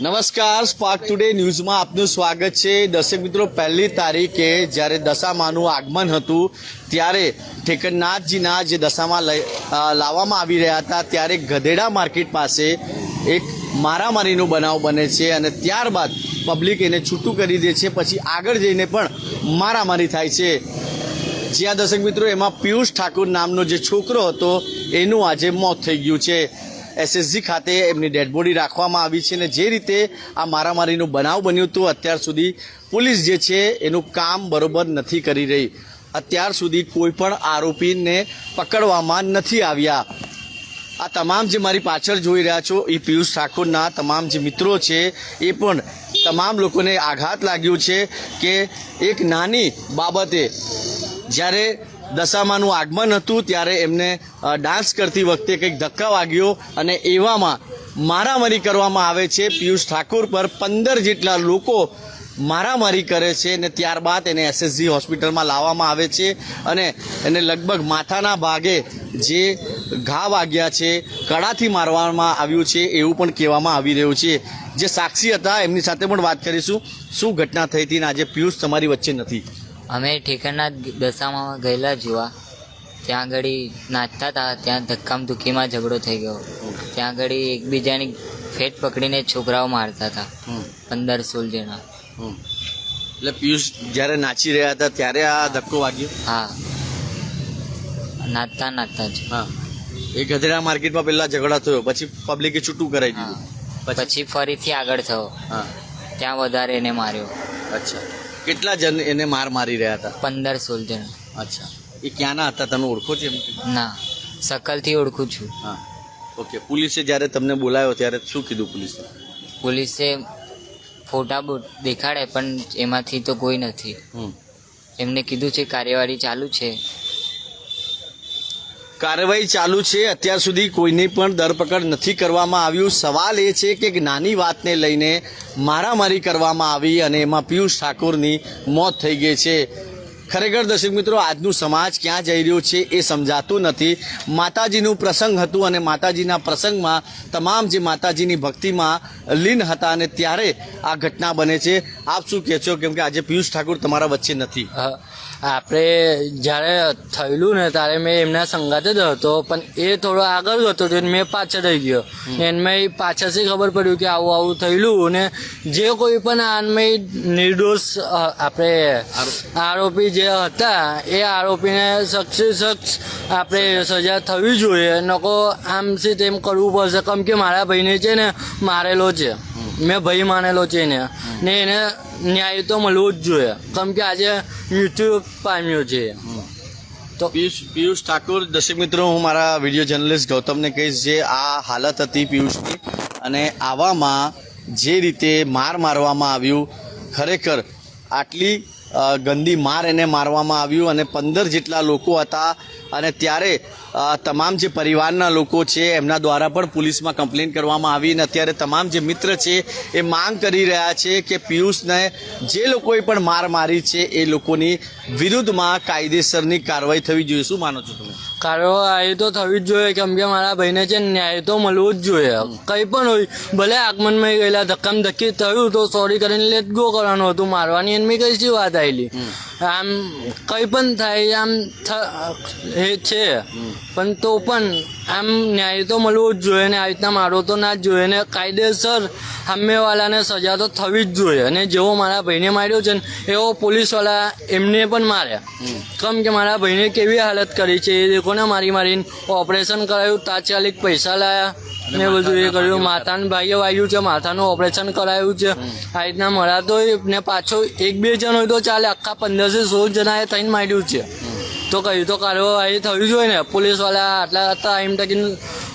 નમસ્કાર spark today ન્યૂઝમાં આપનું સ્વાગત છે. દર્શક મિત્રો, પહેલી તારીખે જ્યારે દશામાનું આગમન હતું, ત્યારે ઠેકરનાથજીના જે દશામાં લાવવામાં આવી રહ્યા હતા, ત્યારે ગધેડા માર્કેટ પાસે એક મારામારીનો બનાવ બને છે અને ત્યારબાદ પબ્લિક એને છૂટું કરી દે છે, પછી આગળ જઈને પણ મારામારી થાય છે. જ્યાં દર્શક મિત્રો, એમાં પિયુષ ઠાકુર નામનો જે છોકરો હતો, એનું આજે મોત થઈ ગયું છે. એસએસજી ખાતે એમની ડેડબોડી રાખવામાં આવી છે અને જે રીતે આ મારામારીનું બનાવ બન્યું હતું, અત્યાર સુધી પોલીસ જે છે એનું કામ બરોબર નથી કરી રહી. અત્યાર સુધી કોઈ પણ આરોપીને પકડવામાં નથી આવ્યા. આ તમામ જે મારી પાછળ જોઈ રહ્યા છો, એ પિયુષ ઠાકોરના તમામ જે મિત્રો છે, એ પણ તમામ લોકોને આઘાત લાગ્યું છે કે એક નાની બાબતે જ્યારે દશામાનું આગમન હતું ત્યારે એમને ડાન્સ કરતી વખતે કંઈક ધક્કા વાગ્યો અને એવામાં મારામારી કરવામાં આવે છે. પિયુષ ઠાકોર પર પંદર જેટલા લોકો મારામારી કરે છે અને ત્યારબાદ એને એસએસજી હોસ્પિટલમાં લાવવામાં આવે છે અને એને લગભગ માથાના ભાગે જે ઘા વાગ્યા છે, કડાથી મારવામાં આવ્યું છે એવું પણ કહેવામાં આવી રહ્યું છે. જે સાક્ષી હતા, એમની સાથે પણ વાત કરીશું. શું ઘટના થઈ હતી અને આજે પિયુષ તમારી વચ્ચે નથી? અમે ઠેકરના દશામાં ગયેલા જોવા. ત્યાં આગળ નાચતા હતા ત્યાં ધક્કામ ધુક્કીમાં ઝઘડો થઈ ગયો. ત્યાં આગળ એકબીજાની ફેટ પકડીને છોકરાઓ મારતા હતા. પંદર સોળ જણા. એટલે પિયુષ જ્યારે નાચી રહ્યા હતા ત્યારે આ ધક્કો વાગ્યો? હા. નાચતા નાચતા જ. હા. એ ગધેડા માર્કેટમાં પહેલા ઝઘડા થયો પછી પબ્લિકે છૂટું કરાવી દીધું. પછી? પછી ફરીથી આગળ થયો. હા. ત્યાં વધારે એને માર્યો. અચ્છા. કેટલા જણ એને માર મારી રહ્યા હતા? પંદર સોળ જણ. અચ્છા. એ ક્યાંના હતા? તમે ઓળખો છો ના શકલથી ઓળખું છું. હા. ઓકે પોલીસે જ્યારે તમને બોલાવ્યો ત્યારે શું કીધું પોલીસે? પોલીસે ફોટા દેખાડે પણ એમાંથી તો કોઈ નથી. હમ. એમને કીધું છે કાર્યવાહી ચાલુ છે. કાર્યવાહી ચાલુ છે. અત્યાર સુધી કોઈની પણ ધરપકડ નથી કરવામાં આવ્યું. સવાલ એ છે કે નાની વાતને લઈને મારામારી કરવામાં આવી અને એમાં પિયુષ ઠાકોરની મોત થઈ ગઈ છે. ખરેખર દર્શક મિત્રો, આજનું સમાજ ક્યાં જઈ રહ્યો છે એ સમજાતું નથી. માતાજીનું પ્રસંગ હતું અને માતાજીના પ્રસંગમાં તમામ જે માતાજીની ભક્તિમાં લીન હતા અને ત્યારે આ ઘટના બને છે. આપ શું કહે છો? કેમ કે આજે પિયુષ ઠાકોર તમારા વચ્ચે નથી. આપણે જ્યારે થયેલું ને ત્યારે મેં એમના સંગાતે જ હતો પણ એ થોડો આગળ હતો તો મેં પાછળ રહી ગયો. ને મેં પાછળથી ખબર પડ્યું કે આવું આવું થયેલું ને જે કોઈ પણ આનમય નિર્દોષ આપણે આરોપી જે હતા એ આરોપીને શખ્સ સખ્ત આપણે સજા થવી જોઈએ. નકો આમ છે તેમ કરવું પડશે. કેમ કે મારા ભાઈને છે ને મારેલો છે. મેં ભાઈ માનેલો છે એને. ને એને ન્યાય તો મળવો જ જોઈએ. કેમ કે આજે મૃત્યુ પામ્યો છે. તો પિયુષ પિયુષ ઠાકોર, દર્શક મિત્રો, હું મારા વીડિયો જર્નલિસ્ટ ગૌતમને કહીશ જે આ હાલત હતી પિયુષની અને આવામાં જે રીતે માર મારવામાં આવ્યું, ખરેખર આટલી ગંદી માર એને મારવામાં આવ્યું અને પંદર જેટલા લોકો હતા અને ત્યારે તમામ જે પરિવારના લોકો છે એમના દ્વારા પણ પોલીસમાં કમ્પ્લેન કરવામાં આવી અને અત્યારે તમામ જે મિત્ર છે એ માંગ કરી રહ્યા છે કે પિયુષને જે લોકોએ પણ માર મારી છે એ લોકોની વિરુદ્ધમાં કાયદેસરની કાર્યવાહી થવી જોઈએ. શું માનો છો તમે? કાર્યવાહી તો થવી જ જોઈએ કેમ કે મારા ભાઈને છે ન્યાય તો મળવો જ જોઈએ. કંઈ પણ હોય ભલે આગમનમાં ગયેલા ધક્કામ ધક્કી થયું તો સોરી કરીને લેટ ગો કરવાનું હતું મારવાની એની કઈ શી વાત આવેલી આમ કંઈ પણ થાય આમ એ છે. પણ તો પણ આમ ન્યાય તો મળવો જ જોઈએ ને આવી રીતના મારો તો ના જ જોઈએ ને કાયદેસર સામેવાળાને સજા તો થવી જ જોઈએ. અને જેવો મારા ભાઈને માર્યો છે ને એવો પોલીસવાળા એમને પણ માર્યા. કેમ કે મારા ભાઈને કેવી હાલત કરી છે? એ લોકોને મારી મારીને ઓપરેશન કરાયું તાત્કાલિક પૈસા લાયા ને બધું એ કર્યું. માથાનું ભાઈએ વાગ્યું છે માથાનું ઓપરેશન કરાયું છે. આ રીતના મળાતો ને પાછો એક બે જણ હોય તો ચાલે આખા પંદરથી સોળ જણાએ થઈને માર્યું છે. તો કહ્યું તો કાર્યવાહી થવી જોઈએ ને. પોલીસવાળા આટલા ટાઈમ ટકીને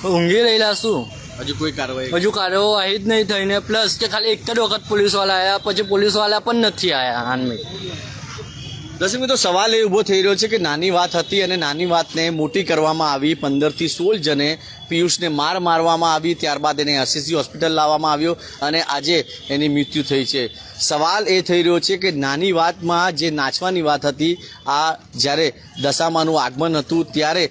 ઊંઘી રહેલા શું? હજુ કોઈ કાર્યવાહી હજુ કાર્યવાહી જ નહીં થઈને. પ્લસ કે ખાલી એક જ વખત પોલીસવાળા આવ્યા પછી પોલીસવાળા પણ નથી આવ્યા હાલમાં. દર્શક તો સવાલ એ ઊભો થઈ રહ્યો છે કે નાની વાત હતી અને નાની વાતને મોટી કરવામાં આવી. પંદરથી સોળ જણે પિયુષને માર મારવામાં આવી. ત્યારબાદ એને આરસીસી હોસ્પિટલ લાવવામાં આવ્યો અને આજે એની મૃત્યુ થઈ છે. સવાલ એ થઈ રહ્યો છે કે નાની વાતમાં જે નાચવાની વાત હતી, આ જ્યારે દશામાનું આગમન હતું, ત્યારે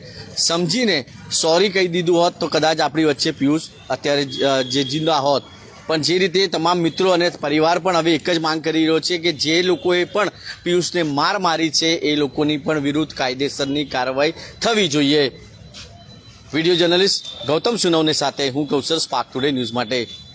સમજીને સોરી કહી દીધું હોત તો કદાચ આપણી વચ્ચે પિયુષ અત્યારે જે જિંદા હોત. પણ જે રીતે તમામ મિત્રો અને પરિવાર પણ હવે એક જ માંગ કરી રહ્યો છે કે જે લોકોએ પણ પિયુષને માર મારી છે, એ લોકોની પણ વિરુદ્ધ કાયદેસરની કાર્યવાહી થવી જોઈએ. વીડિયો જર્નલિસ્ટ ગૌતમ સુનવને સાથે હું કૌશલ સ્પાર્ક ટુડે ન્યૂઝ માટે